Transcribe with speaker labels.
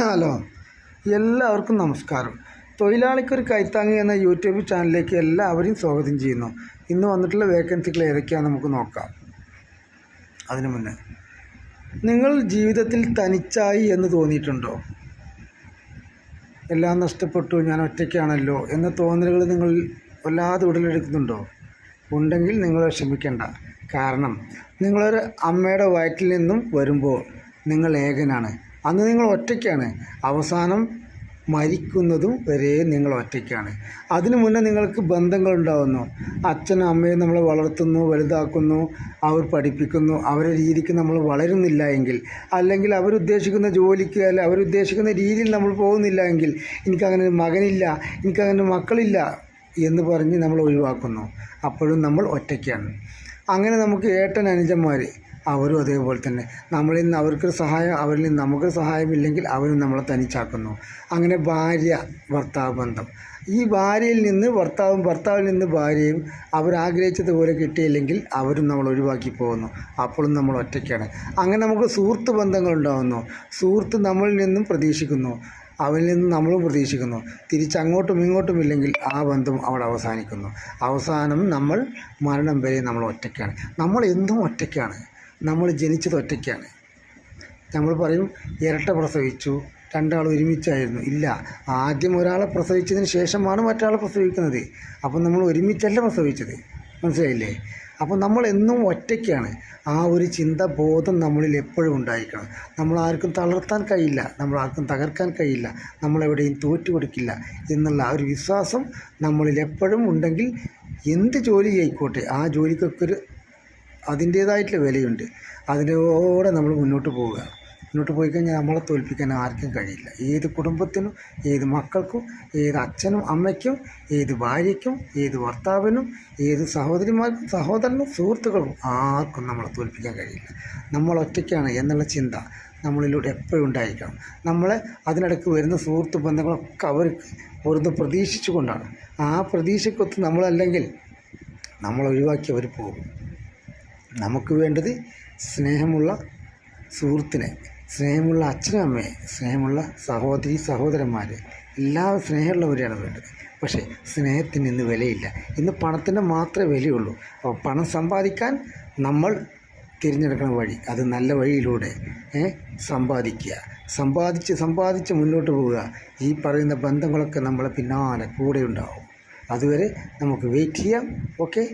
Speaker 1: Hello. എല്ലാവർക്കും നമസ്കാരം. തൊഴിലാളിക്കൊരു കൈത്താങ്ങി എന്ന യൂട്യൂബ് ചാനലിലേക്ക് എല്ലാവരെയും സ്വാഗതം ചെയ്യുന്നു. ഇന്ന് വന്നിട്ടുള്ള വേക്കൻസികൾ ഏതൊക്കെയാണെന്ന് നമുക്ക് നോക്കാം. അതിനു മുന്നേ നിങ്ങൾ ജീവിതത്തിൽ തനിച്ചായി എന്ന് തോന്നിയിട്ടുണ്ടോ? എല്ലാം നഷ്ടപ്പെട്ടു ഞാൻ ഒറ്റയ്ക്കാണല്ലോ എന്ന തോന്നലുകൾ നിങ്ങൾ വല്ലാതെ ഉടലെടുക്കുന്നുണ്ടോ? ഉണ്ടെങ്കിൽ നിങ്ങൾ വിഷമിക്കേണ്ട കാരണം നിങ്ങളൊരു അമ്മയുടെ വയറ്റിൽ നിന്നും വരുമ്പോൾ നിങ്ങൾ ഏകനാണ്. അന്ന് നിങ്ങൾ ഒറ്റയ്ക്കാണ്. അവസാനം മരിക്കുന്നതും വരെ നിങ്ങൾ ഒറ്റയ്ക്കാണ്. അതിനു മുന്നേ നിങ്ങൾക്ക് ബന്ധങ്ങളുണ്ടാകുന്നു അച്ഛനും അമ്മയും നമ്മളെ വളർത്തുന്നു വലുതാക്കുന്നു അവർ പഠിപ്പിക്കുന്നു അവരെ രീതിക്ക് നമ്മൾ വളരുന്നില്ല എങ്കിൽ അല്ലെങ്കിൽ അവരുദ്ദേശിക്കുന്ന ജോലിക്ക് അല്ല അവരുദ്ദേശിക്കുന്ന രീതിയിൽ നമ്മൾ പോകുന്നില്ല എങ്കിൽ എനിക്കങ്ങനെ ഒരു മകനില്ല എനിക്കങ്ങനെ മക്കളില്ല എന്ന് പറഞ്ഞ് നമ്മൾ ഒഴിവാക്കുന്നു. അപ്പോഴും നമ്മൾ ഒറ്റയ്ക്കാണ്. അങ്ങനെ നമുക്ക് ഏട്ടൻ അനുജന്മാർ അവരും അതേപോലെ തന്നെ. നമ്മളിൽ നിന്ന് അവർക്കൊരു സഹായം അവരിൽ നിന്ന് നമുക്കൊരു സഹായമില്ലെങ്കിൽ അവരും നമ്മളെ തനിച്ചാക്കുന്നു. അങ്ങനെ ഭാര്യ ഭർത്താവ് ബന്ധം. ഈ ഭാര്യയിൽ നിന്ന് ഭർത്താവും ഭർത്താവിൽ നിന്ന് ഭാര്യയും അവരാഗ്രഹിച്ചതുപോലെ കിട്ടിയില്ലെങ്കിൽ അവരും നമ്മൾ ഒഴിവാക്കി പോകുന്നു. അപ്പോഴും നമ്മൾ ഒറ്റയ്ക്കാണ്. അങ്ങനെ നമുക്ക് സുഹൃത്ത് ബന്ധങ്ങളുണ്ടാകുന്നു സുഹൃത്ത് നമ്മളിൽ നിന്നും പ്രതീക്ഷിക്കുന്നു. അവരിൽ നിന്ന് നമ്മളും പ്രതീക്ഷിക്കുന്നു. തിരിച്ചങ്ങോട്ടും ഇങ്ങോട്ടും ഇല്ലെങ്കിൽ ആ ബന്ധം അവിടെ അവസാനിക്കുന്നു. അവസാനം നമ്മൾ മരണം വരെ നമ്മൾ ഒറ്റയ്ക്കാണ്. നമ്മൾ എന്തും ഒറ്റയ്ക്കാണ്. നമ്മൾ ജനിച്ചത് ഒറ്റയ്ക്കാണ്. നമ്മൾ പറയും ഇരട്ട പ്രസവിച്ചു രണ്ടാൾ ഒരുമിച്ചായിരുന്നു. ഇല്ല ആദ്യം ഒരാളെ പ്രസവിച്ചതിന് ശേഷമാണ് മറ്റൊരാളെ പ്രസവിക്കുന്നത്. അപ്പം നമ്മൾ ഒരുമിച്ചല്ല പ്രസവിച്ചത്. മനസ്സിലായില്ലേ? അപ്പോൾ നമ്മൾ എന്നും ഒറ്റയ്ക്കാണ്. ആ ഒരു ചിന്ത ബോധം നമ്മളിൽ എപ്പോഴും ഉണ്ടായിരിക്കണം. നമ്മൾ ആർക്കും തളർത്താൻ കഴിയില്ല. നമ്മൾ ആർക്കും തകർക്കാൻ കഴിയില്ല. നമ്മളെവിടെയും തോറ്റു കൊടുക്കില്ല എന്നുള്ള ആ ഒരു വിശ്വാസം നമ്മളിൽ എപ്പോഴും ഉണ്ടെങ്കിൽ എന്ത് ജോലി ആയിക്കോട്ടെ ആ ജോലിക്കൊക്കെ ഒരു അതിന്റേതായിട്ടുള്ള വിലയുണ്ട്. അതിലൂടെ നമ്മൾ മുന്നോട്ട് പോവുക. മുന്നോട്ട് പോയി കഴിഞ്ഞാൽ നമ്മളെ തോൽപ്പിക്കാൻ ആർക്കും കഴിയില്ല. ഏത് കുടുംബത്തിനും ഏത് മക്കൾക്കും ഏത് അച്ഛനും അമ്മയ്ക്കും ഏത് ഭാര്യയ്ക്കും ഏത് ഭർത്താവിനും ഏത് സഹോദരിമാർക്കും സഹോദരനും സുഹൃത്തുക്കൾക്കും ആർക്കും നമ്മളെ തോൽപ്പിക്കാൻ കഴിയില്ല. നമ്മൾ ഒറ്റയ്ക്കാണ് എന്നുള്ള ചിന്ത നമ്മളിലൂടെ എപ്പോഴും ഉണ്ടായിരിക്കണം. നമ്മളെ അതിനിടയ്ക്ക് വരുന്ന സുഹൃത്ത് ബന്ധങ്ങളൊക്കെ അവർക്ക് ഓരോന്ന് പ്രതീക്ഷിച്ചുകൊണ്ടാണ്. ആ പ്രതീക്ഷക്കൊത്ത് നമ്മളല്ലെങ്കിൽ നമ്മൾ ഒഴിവാക്കി അവർ പോകും. നമുക്ക് വേണ്ടത് സ്നേഹമുള്ള സുഹൃത്തിനെ സ്നേഹമുള്ള അച്ഛനും അമ്മയെ സ്നേഹമുള്ള സഹോദരി സഹോദരന്മാർ എല്ലാ സ്നേഹമുള്ളവരെയാണ് വേണ്ടത്. പക്ഷേ സ്നേഹത്തിന് ഇന്ന് വിലയില്ല. ഇന്ന് പണത്തിന് മാത്രമേ വിലയുള്ളൂ. അപ്പോൾ പണം സമ്പാദിക്കാൻ നമ്മൾ തിരഞ്ഞെടുക്കുന്ന വഴി അത് നല്ല വഴിയിലൂടെ സമ്പാദിക്കുക. സമ്പാദിച്ച് സമ്പാദിച്ച് മുന്നോട്ട് പോവുക. ഈ പറയുന്ന ബന്ധങ്ങളൊക്കെ നമ്മളെ പിന്നാലെ കൂടെ ഉണ്ടാവും. അതുവരെ നമുക്ക് വെയിറ്റ് ചെയ്യാം. ഓക്കെ?